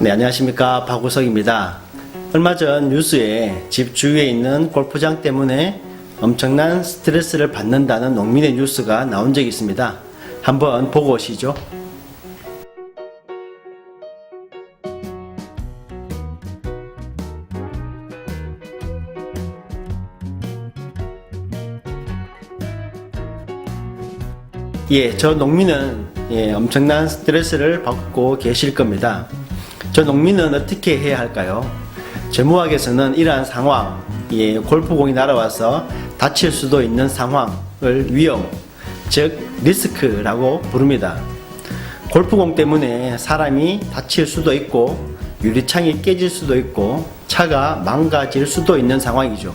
네, 안녕하십니까. 박우석입니다. 얼마 전 뉴스에 집 주위에 있는 골프장 때문에 엄청난 스트레스를 받는다는 농민의 뉴스가 나온 적이 있습니다. 한번 보고 오시죠. 예, 저 농민은 예, 엄청난 스트레스를 받고 계실 겁니다. 저 농민은 어떻게 해야 할까요? 재무학에서는 이러한 상황, 예, 골프공이 날아와서 다칠 수도 있는 상황을 위험, 즉 리스크라고 부릅니다. 골프공 때문에 사람이 다칠 수도 있고 유리창이 깨질 수도 있고 차가 망가질 수도 있는 상황이죠.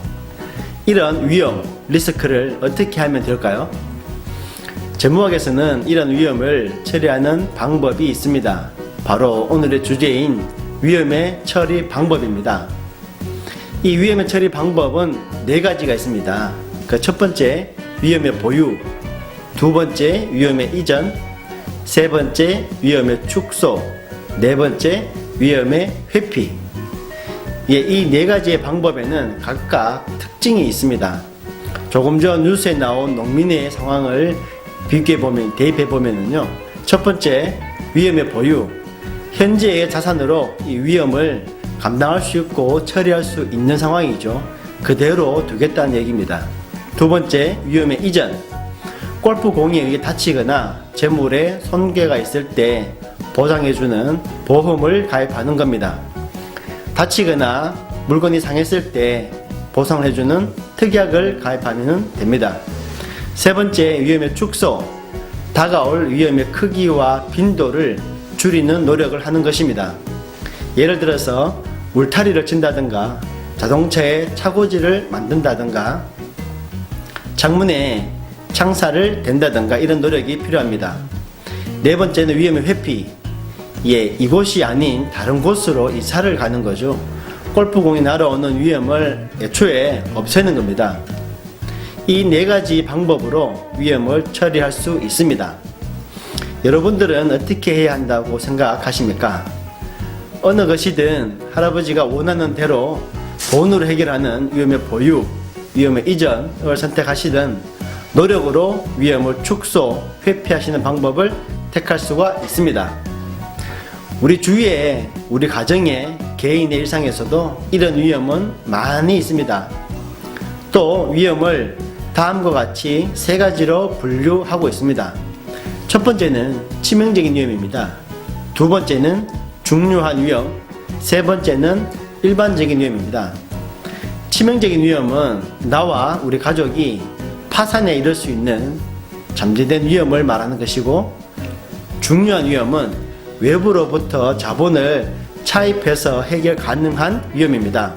이런 위험, 리스크를 어떻게 하면 될까요? 재무학에서는 이런 위험을 처리하는 방법이 있습니다. 바로 오늘의 주제인 위험의 처리 방법입니다. 이 위험의 처리 방법은 네 가지가 있습니다. 그 첫 번째, 위험의 보유. 두 번째, 위험의 이전. 세 번째, 위험의 축소. 네 번째, 위험의 회피. 예, 이 네 가지의 방법에는 각각 특징이 있습니다. 조금 전 뉴스에 나온 농민의 상황을 비교해 보면 대입해 보면은요. 첫 번째 위험의 보유. 현재의 자산으로 이 위험을 감당할 수 있고 처리할 수 있는 상황이죠. 그대로 두겠다는 얘기입니다. 두 번째 위험의 이전. 골프 공에 의해 다치거나 재물에 손괴가 있을 때 보상해주는 보험을 가입하는 겁니다. 다치거나 물건이 상했을 때 보상을 해주는 특약을 가입하면 됩니다. 세 번째 위험의 축소. 다가올 위험의 크기와 빈도를 줄이는 노력을 하는 것입니다. 예를 들어서 울타리를 친다든가 자동차에 차고지를 만든다든가 창문에 창사를 댄다든가 이런 노력이 필요합니다. 네 번째는 위험의 회피. 예, 이곳이 아닌 다른 곳으로 이사를 가는 거죠. 골프공이 날아오는 위험을 애초에 없애는 겁니다. 이 네 가지 방법으로 위험을 처리할 수 있습니다. 여러분들은 어떻게 해야 한다고 생각하십니까? 어느 것이든 할아버지가 원하는 대로 돈으로 해결하는 위험의 보유, 위험의 이전을 선택하시든 노력으로 위험을 축소, 회피하시는 방법을 택할 수가 있습니다. 우리 주위에, 우리 가정에, 개인의 일상에서도 이런 위험은 많이 있습니다. 또 위험을 다음과 같이 세 가지로 분류하고 있습니다. 첫 번째는 치명적인 위험입니다. 두 번째는 중요한 위험, 세 번째는 일반적인 위험입니다. 치명적인 위험은 나와 우리 가족이 파산에 이를 수 있는 잠재된 위험을 말하는 것이고 중요한 위험은 외부로부터 자본을 차입해서 해결 가능한 위험입니다.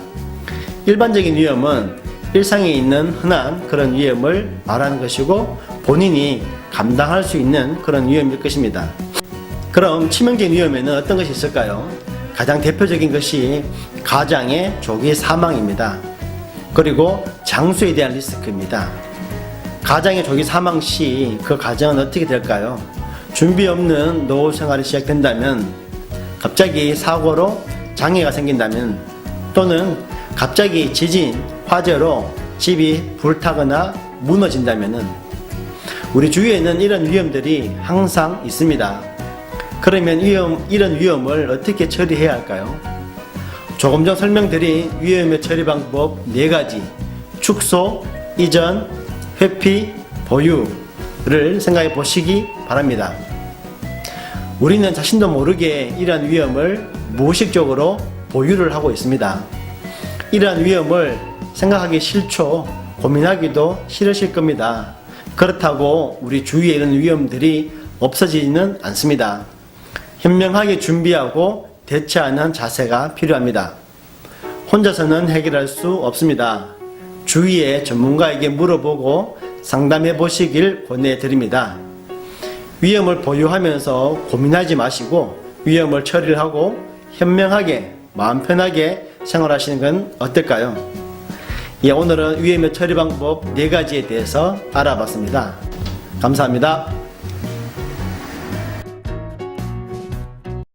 일반적인 위험은 일상에 있는 흔한 그런 위험을 말하는 것이고 본인이 감당할 수 있는 그런 위험일 것입니다. 그럼 치명적인 위험에는 어떤 것이 있을까요? 가장 대표적인 것이 가장의 조기 사망입니다. 그리고 장수에 대한 리스크입니다. 가장의 조기 사망 시 그 가정은 어떻게 될까요? 준비 없는 노후 생활이 시작된다면 갑자기 사고로 장애가 생긴다면 또는 갑자기 지진, 화재로 집이 불타거나 무너진다면은 우리 주위에는 이런 위험들이 항상 있습니다. 그러면 위험, 이런 위험을 어떻게 처리해야 할까요? 조금 전 설명드린 위험의 처리 방법 네 가지 축소, 이전, 회피, 보유를 생각해 보시기 바랍니다. 우리는 자신도 모르게 이러한 위험을 무의식적으로 보유를 하고 있습니다. 이러한 위험을 생각하기 싫죠. 고민하기도 싫으실 겁니다. 그렇다고 우리 주위에 이런 위험들이 없어지지는 않습니다. 현명하게 준비하고 대처하는 자세가 필요합니다. 혼자서는 해결할 수 없습니다. 주위의 전문가에게 물어보고 상담해 보시길 권해드립니다. 위험을 보유하면서 고민하지 마시고 위험을 처리를 하고 현명하게 마음 편하게 생활하시는 건 어떨까요? 예, 오늘은 위험의 처리 방법 4가지에 대해서 알아봤습니다. 감사합니다.